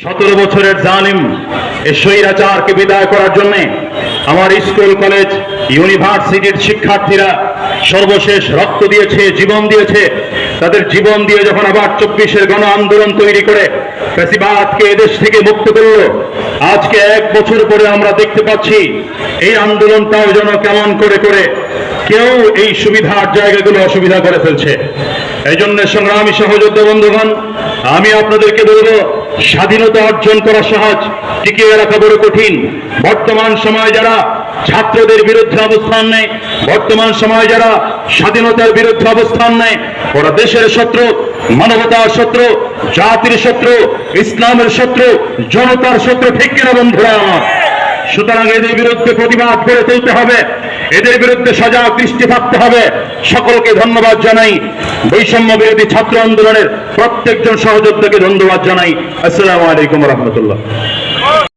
সতেরো বছরের জালিম এই স্বৈরাচারকে বিদায় করার জন্য আমার স্কুল, কলেজ, ইউনিভার্সিটির শিক্ষার্থীরা সর্বশেষ রক্ত দিয়েছে, জীবন দিয়েছে। তাদের জীবন দিয়ে যখন আবার চব্বিশের গণ আন্দোলন তৈরি করে ফ্যাসিবাদকে এদেশ থেকে মুক্ত করল, আজকে এক বছর পরে আমরা দেখতে পাচ্ছি এই আন্দোলনটাও যেন কেমন করে করে কেউ এই সুবিধার জায়গাগুলো অসুবিধা করে ফেলছে। এই জন্য সংগ্রামী সহযোদ্ধা বন্ধুগণ, আমি আপনাদেরকে বলব, স্বাধীনতা অর্জন করা সহজ, টিকিয়ে রাখা বড় কঠিন। বর্তমান সময় যারা ছাত্রদের বিরুদ্ধে অবস্থান নেয়, বর্তমান সময় যারা স্বাধীনতার বিরুদ্ধে অবস্থান নেয়, ওরা দেশের শত্রু, মানবতার শত্রু, জাতির শত্রু, ইসলামের শত্রু, জনতার শত্রু, ঠিক কিনা বন্ধুরা? আমার সুতরাং এদের বিরুদ্ধে প্রতিবাদ করে তুলতে হবে। এদের বিরুদ্ধে সজাগ দৃষ্টি থাকতে হবে। সকলকে ধন্যবাদ জানাই। বৈষম্য বিরোধী ছাত্র আন্দোলনের প্রত্যেকজন সহযোদ্ধাকে ধন্যবাদ জানাই। আসসালামু আলাইকুম রহমতুল্লাহ।